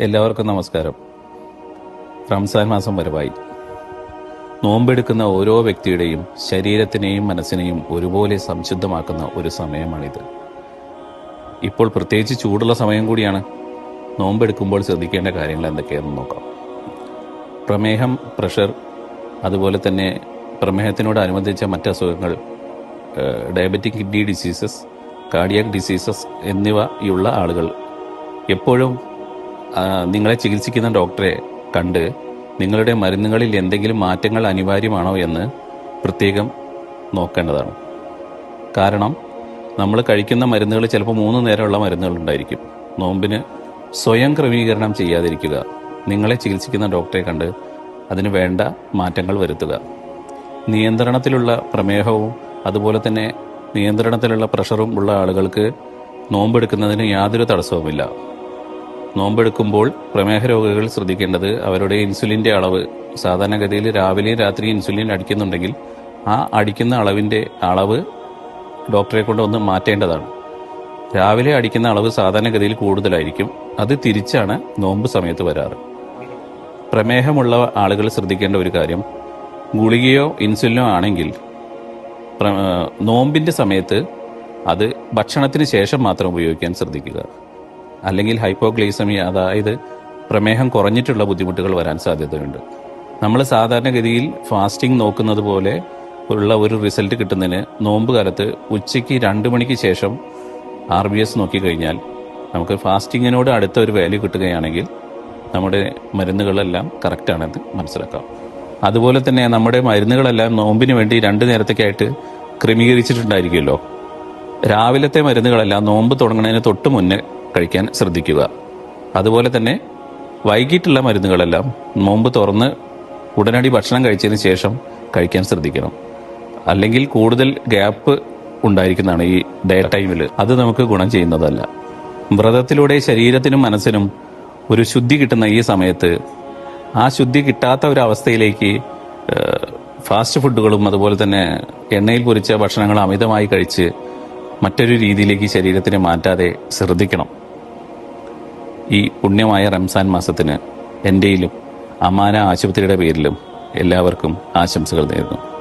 എല്ലാവർക്കും നമസ്കാരം. റംസാൻ മാസം വരവായി. നോമ്പെടുക്കുന്ന ഓരോ വ്യക്തിയുടെയും ശരീരത്തിനെയും മനസ്സിനെയും ഒരുപോലെ സംശുദ്ധമാക്കുന്ന ഒരു സമയമാണിത്. ഇപ്പോൾ പ്രത്യേകിച്ച് ചൂടുള്ള സമയം കൂടിയാണ്. നോമ്പെടുക്കുമ്പോൾ ശ്രദ്ധിക്കേണ്ട കാര്യങ്ങൾ എന്തൊക്കെയാണെന്ന് നോക്കാം. പ്രമേഹം പ്രഷർ അതുപോലെ തന്നെ പ്രമേഹത്തിനോടനുബന്ധിച്ച മറ്റ് അസുഖങ്ങൾ diabetic kidney diseases cardiac diseases എന്നിവയുള്ള ആളുകൾ എപ്പോഴും നിങ്ങളെ ചികിത്സിക്കുന്ന ഡോക്ടറെ കണ്ട് നിങ്ങളുടെ മരുന്നുകളിൽ എന്തെങ്കിലും മാറ്റങ്ങൾ അനിവാര്യമാണോ എന്ന് പ്രത്യേകം നോക്കേണ്ടതാണ്. കാരണം നമ്മൾ കഴിക്കുന്ന മരുന്നുകൾ ചിലപ്പോൾ മൂന്ന് നേരമുള്ള മരുന്നുകൾ ഉണ്ടായിരിക്കും. നോമ്പിന് സ്വയം ക്രമീകരണം ചെയ്യാതിരിക്കുക. നിങ്ങളെ ചികിത്സിക്കുന്ന ഡോക്ടറെ കണ്ട് അതിന് വേണ്ട മാറ്റങ്ങൾ വരുത്തുക. നിയന്ത്രണത്തിലുള്ള പ്രമേഹവും അതുപോലെ തന്നെ നിയന്ത്രണത്തിലുള്ള പ്രഷറും ഉള്ള ആളുകൾക്ക് നോമ്പെടുക്കുന്നതിന് യാതൊരു തടസ്സവുമില്ല. നോമ്പെടുക്കുമ്പോൾ പ്രമേഹ രോഗികൾ ശ്രദ്ധിക്കേണ്ടത് അവരുടെ ഇൻസുലിന്റെ അളവ്. സാധാരണഗതിയിൽ രാവിലെയും രാത്രിയും ഇൻസുലിൻ അടിക്കുന്നുണ്ടെങ്കിൽ ആ അടിക്കുന്ന അളവിന്റെ അളവ് ഡോക്ടറെ കൊണ്ട് ഒന്ന് മാറ്റേണ്ടതാണ്. രാവിലെ അടിക്കുന്ന അളവ് സാധാരണഗതിയിൽ കൂടുതലായിരിക്കും. അത് തിരിച്ചാണ് നോമ്പ് സമയത്ത് വരാറ്. പ്രമേഹമുള്ള ആളുകൾ ശ്രദ്ധിക്കേണ്ട ഒരു കാര്യം ഗുളികയോ ഇൻസുലിനോ ആണെങ്കിൽ നോമ്പിന്റെ സമയത്ത് അത് ഭക്ഷണത്തിന് ശേഷം മാത്രം ഉപയോഗിക്കാൻ ശ്രദ്ധിക്കുക. അല്ലെങ്കിൽ ഹൈപ്പോഗ്ലൈസമിയ അതായത് പ്രമേഹം കുറഞ്ഞിട്ടുള്ള ബുദ്ധിമുട്ടുകൾ വരാൻ സാധ്യതയുണ്ട്. നമ്മൾ സാധാരണഗതിയിൽ ഫാസ്റ്റിംഗ് നോക്കുന്നത് പോലെ ഉള്ള ഒരു റിസൾട്ട് കിട്ടുന്നതിന് നോമ്പ് കാലത്ത് ഉച്ചയ്ക്ക് രണ്ട് മണിക്ക് ശേഷം ആർ ബി എസ് നോക്കിക്കഴിഞ്ഞാൽ നമുക്ക് ഫാസ്റ്റിങ്ങിനോട് അടുത്ത ഒരു വാല്യൂ കിട്ടുകയാണെങ്കിൽ നമ്മുടെ മരുന്നുകളെല്ലാം കറക്റ്റാണെന്ന് മനസ്സിലാക്കാം. അതുപോലെ തന്നെ നമ്മുടെ മരുന്നുകളെല്ലാം നോമ്പിന് വേണ്ടി രണ്ട് നേരത്തേക്കായിട്ട് ക്രമീകരിച്ചിട്ടുണ്ടായിരിക്കുമല്ലോ. രാവിലത്തെ മരുന്നുകളെല്ലാം നോമ്പ് തുടങ്ങുന്നതിന് തൊട്ട് മുന്നേ കഴിക്കാൻ ശ്രദ്ധിക്കുക. അതുപോലെ തന്നെ വൈകിട്ടുള്ള മരുന്നുകളെല്ലാം നോമ്പ് തുറന്ന് ഉടനടി ഭക്ഷണം കഴിച്ചതിന് ശേഷം കഴിക്കാൻ ശ്രദ്ധിക്കണം. അല്ലെങ്കിൽ കൂടുതൽ ഗ്യാപ്പ് ഉണ്ടായിരിക്കുന്നതാണ് ഈ ഡേ ടൈമിൽ അത് നമുക്ക് ഗുണം ചെയ്യുന്നതല്ല. വ്രതത്തിലൂടെ ശരീരത്തിനും മനസ്സിനും ഒരു ശുദ്ധി കിട്ടുന്ന ഈ സമയത്ത് ആ ശുദ്ധി കിട്ടാത്ത ഒരു അവസ്ഥയിലേക്ക് ഫാസ്റ്റ് ഫുഡുകളും അതുപോലെ തന്നെ എണ്ണയിൽ പൊരിച്ച ഭക്ഷണങ്ങളും അമിതമായി കഴിച്ച് മറ്റൊരു രീതിയിലേക്ക് ശരീരത്തിനെ മാറ്റാതെ ശ്രദ്ധിക്കണം. ഈ പുണ്യമായ റംസാൻ മാസത്തിന് എന്റെയിലും അമാന ആശുപത്രിയുടെ പേരിലും എല്ലാവർക്കും ആശംസകൾ നേരുന്നു.